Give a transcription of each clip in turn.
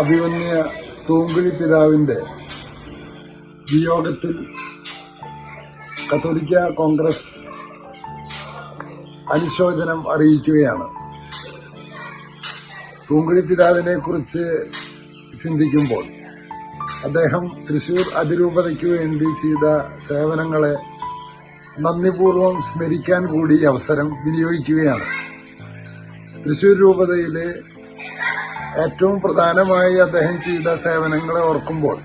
അഭിമന്യ തൂങ്കുഴി പിതാവിന്റെ വിയോഗത്തിൽ കത്തോലിക്ക കോൺഗ്രസ് അനുശോചനം അറിയിക്കുകയാണ്. തൂങ്കുഴി പിതാവിനെ കുറിച്ച് ചിന്തിക്കുമ്പോൾ അദ്ദേഹം തൃശൂർ അതിരൂപതയ്ക്ക് വേണ്ടി ചെയ്ത സേവനങ്ങളെ നന്ദിപൂർവം സ്മരിക്കാൻ കൂടി അവസരം വിനിയോഗിക്കുകയാണ്. തൃശൂർ രൂപതയിലെ ഏറ്റവും പ്രധാനമായി അദ്ദേഹം ചെയ്ത സേവനങ്ങളെ ഓർക്കുമ്പോൾ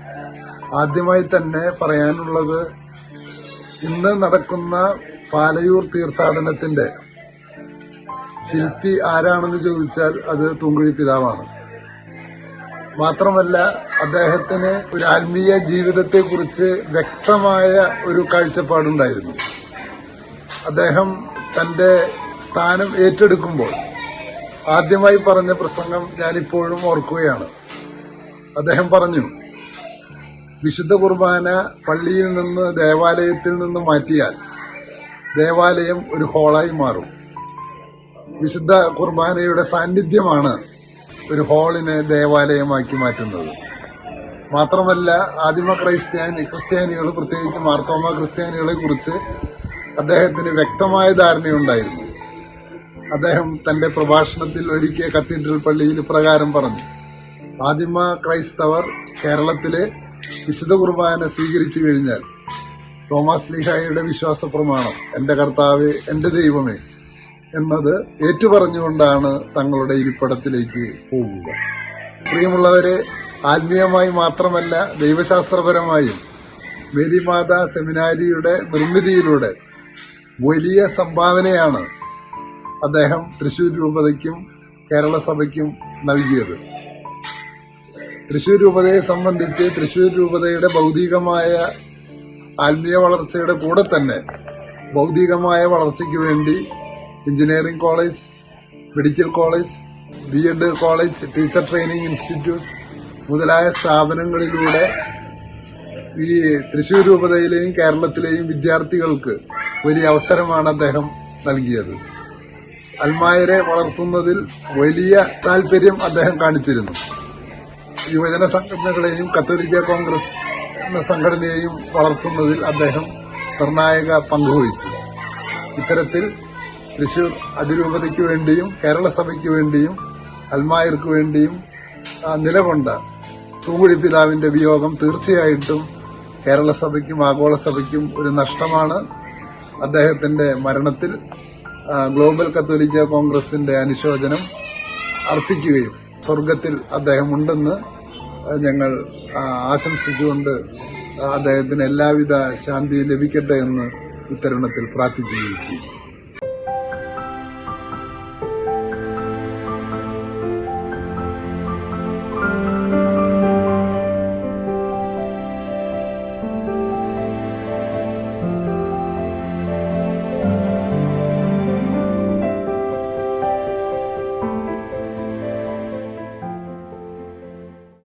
ആദ്യമായി തന്നെ പറയാനുള്ളത് ഇന്ന് നടക്കുന്ന പാലയൂർ തീർത്ഥാടനത്തിന്റെ ശില്പി ആരാണെന്ന് ചോദിച്ചാൽ അത് തുങ്കുഴി പിതാവാണ്. മാത്രമല്ല അദ്ദേഹത്തിന് ഒരു ആത്മീയ ജീവിതത്തെക്കുറിച്ച് വ്യക്തമായ ഒരു കാഴ്ചപ്പാടുണ്ടായിരുന്നു. അദ്ദേഹം തന്റെ സ്ഥാനം ഏറ്റെടുക്കുമ്പോൾ ആദ്യമായി പറഞ്ഞ പ്രസംഗം ഞാനിപ്പോഴും ഓർക്കുകയാണ്. അദ്ദേഹം പറഞ്ഞു വിശുദ്ധ കുർബാന പള്ളിയിൽ നിന്ന് ദേവാലയത്തിൽ നിന്ന് മാറ്റിയാൽ ദേവാലയം ഒരു ഹോളായി മാറും. വിശുദ്ധ കുർബാനയുടെ സാന്നിധ്യമാണ് ഒരു ഹോളിനെ ദേവാലയമാക്കി മാറ്റുന്നത്. മാത്രമല്ല ആദിമ ക്രൈസ്ത്യാനി ക്രിസ്ത്യാനികൾ പ്രത്യേകിച്ച് മാർത്തോമ ക്രിസ്ത്യാനികളെ കുറിച്ച് അദ്ദേഹത്തിന് വ്യക്തമായ ധാരണയുണ്ടായിരുന്നു. അദ്ദേഹം തന്റെ പ്രഭാഷണത്തിൽ ഒരിക്കൽ കത്തീഡ്രൽ പള്ളിയിൽ പ്രകാരം പറഞ്ഞു. ആദിമ ക്രൈസ്തവർ കേരളത്തിലെ വിശുദ്ധ കുർബാന സ്വീകരിച്ചു കഴിഞ്ഞാൽ തോമസ് ലീഹായുടെ വിശ്വാസ പ്രമാണം എന്റെ കർത്താവ് എന്റെ ദൈവമേ എന്നത് ഏറ്റുപറഞ്ഞുകൊണ്ടാണ് തങ്ങളുടെ ഇരിപ്പിടത്തിലേക്ക് പോകുക പ്രിയമുള്ളവരെ ആത്മീയമായി മാത്രമല്ല ദൈവശാസ്ത്രപരമായും മേരിമാത സെമിനാരിയുടെ നിർമ്മിതിയിലൂടെ വലിയ സംഭാവനയാണ് അദ്ദേഹം തൃശൂർ രൂപതയ്ക്കും കേരള സഭയ്ക്കും നൽകിയത്. തൃശൂർ രൂപതയെ സംബന്ധിച്ച് തൃശൂർ രൂപതയുടെ ഭൗതികമായ ആത്മീയ വളർച്ചയുടെ കൂടെ തന്നെ ഭൗതികമായ വളർച്ചയ്ക്ക് വേണ്ടി engineering college medical college B Ed college teacher training institute മുതലായ സ്ഥാപനങ്ങളിലൂടെ ഈ തൃശൂർ രൂപതയിലെയും കേരളത്തിലെയും വിദ്യാർത്ഥികൾക്ക് വലിയ അവസരമാണ് അദ്ദേഹം നൽകിയത്. അൽമായരെ വളർത്തുന്നതിൽ വലിയ താല്പര്യം അദ്ദേഹം കാണിച്ചിരുന്നു. യുവജന സംഘടനകളെയും കത്തോലിക്ക കോൺഗ്രസ് എന്ന സംഘടനയെയും വളർത്തുന്നതിൽ അദ്ദേഹം നിർണായക പങ്കുവഹിച്ചു ഇത്തരത്തിൽ തൃശൂർ അതിരൂപതയ്ക്ക് വേണ്ടിയും കേരള സഭയ്ക്ക് വേണ്ടിയും അൽമായർക്ക് വേണ്ടിയും നിലകൊണ്ട തൂങ്കുഴി പിതാവിന്റെ വിയോഗം തീർച്ചയായിട്ടും കേരള സഭയ്ക്കും ആഗോള സഭയ്ക്കും ഒരു നഷ്ടമാണ് അദ്ദേഹത്തിന്റെ മരണത്തിൽ. ഗ്ലോബൽ കത്തോലിക്ക കോൺഗ്രസിന്റെ അനുശോചനം അർപ്പിക്കുകയും സ്വർഗത്തിൽ അദ്ദേഹം ഉണ്ടെന്ന് ഞങ്ങൾ ആശംസിച്ചുകൊണ്ട് അദ്ദേഹത്തിന് എല്ലാവിധ ശാന്തിയും ലഭിക്കട്ടെ എന്ന് ഇത്തരുണത്തിൽ പ്രാർത്ഥിക്കുകയും ചെയ്യും.